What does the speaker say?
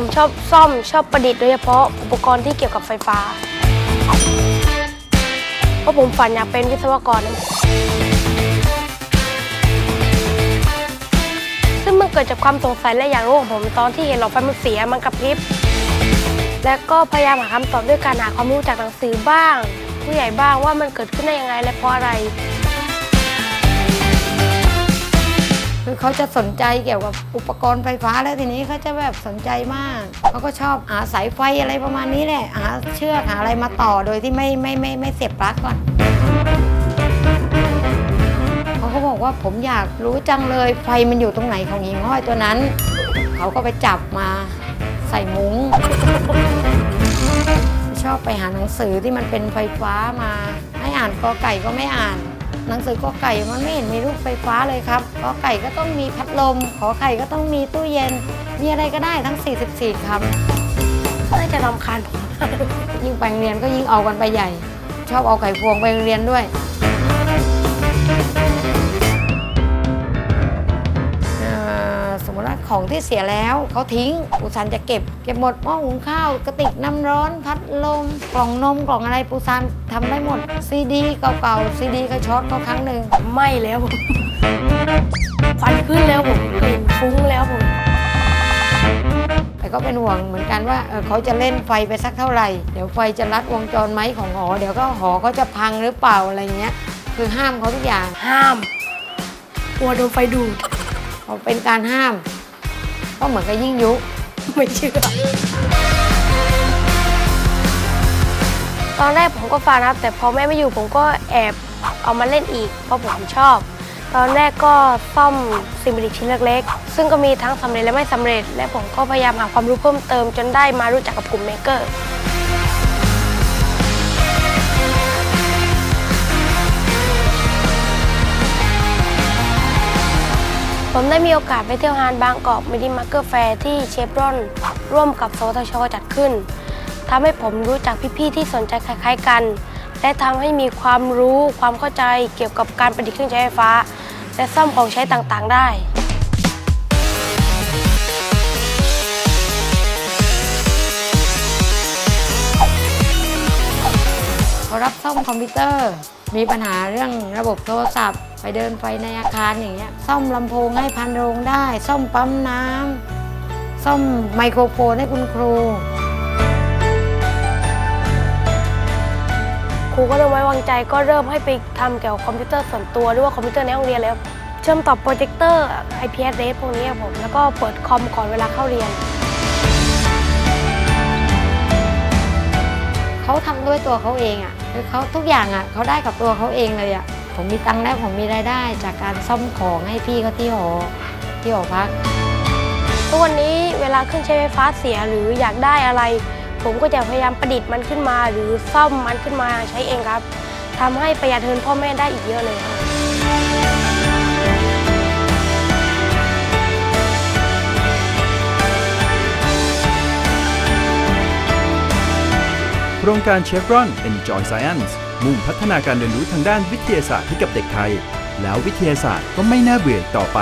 ผมชอบซ่อมชอบประดิษฐ์โดยเฉพาะอุปกรณ์ที่เกี่ยวกับไฟฟ้า เพราะผมฝันอยากเป็นวิศวกร ซึ่งมันเกิดจากความสงสัยและอยากรู้ของผมตอนที่เห็นหลอดไฟมันเสียมันกระพริบ และก็พยายามหาคำตอบด้วยการหาความรู้จากหนังสือบ้าง ผู้ใหญ่บ้างว่ามันเกิดขึ้นได้ยังไงและเพราะอะไร คือเขาจะสนใจเกี่ยวกับอุปกรณ์ไฟฟ้าแล้วทีนี้เขาจะแบบสนใจมาก เขาก็ชอบหาสายไฟอะไรประมาณนี้แหละหาเชือกหาอะไรมาต่อโดยที่ไม่ไม่ไม่ไม่เสียบปลั๊กก่อนเขาก็บอกว่าผมอยากรู้จังเลยไฟมันอยู่ตรงไหนของหิ่งห้อยตัวนั้น เขาก็ไปจับมาใส่มุ้งชอบไปหาหนังสือที่มันเป็นไฟฟ้ามา ให้อ่านกอไก่ก็ไม่อ่าน หนังสือกอไก่มันไม่เห็นมีรูปไฟฟ้าเลยครับกอไก่ก็ต้องมีพัดลม ขอไข่ก็ต้องมีตู้เย็น มีอะไรก็ได้ทั้ง 44คน่าจะรำคาญผมำยิ่งไปโรงเรียนก็ยิ่งเอากันไปใหญ่ ชอบเอาไข่พวงไปโรงเรียนด้วย ของที่เสียแล้วเขาทิ้งปูซันจะเก็บ เก็บหมดหม้อหุงข้าวกระติกน้ำร้อนพัดลม กล่องนมกล่องอะไรปูซันทำได้หมดซีดีเก่าๆซีดีก็ช็อตเขาครั้งหนึ่งไหม่แล้วผมควันขึ้นแล้วผมกลิ่นฟุ้งแล้วผมแต่ก็เป็นห่วงเหมือนกันว่าเออเขาจะเล่นไฟไปสักเท่าไหร่ เดี๋ยวไฟจะรัดวงจรไหมของหอ เดี๋ยวก็หอเขาจะพังหรือเปล่าอะไรเงี้ย คือห้ามเขาทุกอย่างห้ามกลัวโดนไฟดูดพอเป็นการห้าม ก็เหมือนกับยิ่งยุไม่เชื่อ ตอนแรกผมก็ฟังนะครับ แต่พอแม่ไม่อยู่ผมก็แอบเอามาเล่นอีก เพราะผมชอบ ตอนแรกก็ซ่อมสิ่งประดิษฐ์ชิ้นเล็กๆ ซึ่งก็มีทั้งสำเร็จและไม่สำเร็จ และผมก็พยายามหาความรู้เพิ่มเติมจนได้มารู้จักกับกลุ่มเมเกอร์ ผมได้มีโอกาสไปเที่ยวงานบางกอกมินิมาร์เกอร์แฟร์ที่เชฟรอน ร่วมกับสวทชจัดขึ้นทำให้ผมรู้จักพี่ๆที่สนใจคล้ายๆกัน และทำให้มีความรู้ความเข้าใจเกี่ยวกับการประดิษฐ์เครื่องใช้ไฟฟ้า และซ่อมของใช้ต่างๆได้ขารับซ่อมคอมพิวเตอร์ มีปัญหาเรื่องระบบโทรศัพท์ ไปเดินไฟในอาคารอย่างเงี้ยซ่อมลำโพงให้พันโรงได้ ซ่อมปั๊มน้ำซ่อมไมโครโฟนให้คุณครู ครูก็เริ่มไว้วางใจก็เริ่มให้ไปทำเกี่ยวกับคอมพิวเตอร์ส่วนตัวหรือว่าคอมพิวเตอร์ในห้องเรียนแล้ว เชื่อมต่อโปรเจคเตอร์ IPS r a พวกนี้ครับผม แล้วก็เปิดคอมก่อนเวลาเข้าเรียน เขาทำด้วยตัวเขาเองอะ่ะ คือเขาทุกอย่างอะเขาได้กับตัวเขาเองเลยอะผมมีตังค์แล้วผมมีรายได้ จากการซ่อมของให้พี่เขาที่หอที่หอพักทุกวันนี้เวลาเครื่องใช้ไฟฟ้าเสียหรืออยากได้อะไร ผมก็จะพยายามประดิษฐ์มันขึ้นมา หรือซ่อมมันขึ้นมาใช้เองครับทำให้ประหยัดเงินพ่อแม่ได้อีกเยอะเลยครับ ครงการเชฟรอน Enjoy Science มุ่งพัฒนาการเรียนรู้ทางด้านวิทยาศาสตร์ให้กับเด็กไทย แล้ววิทยาศาสตร์ก็ไม่น่าเบื่อต่อไป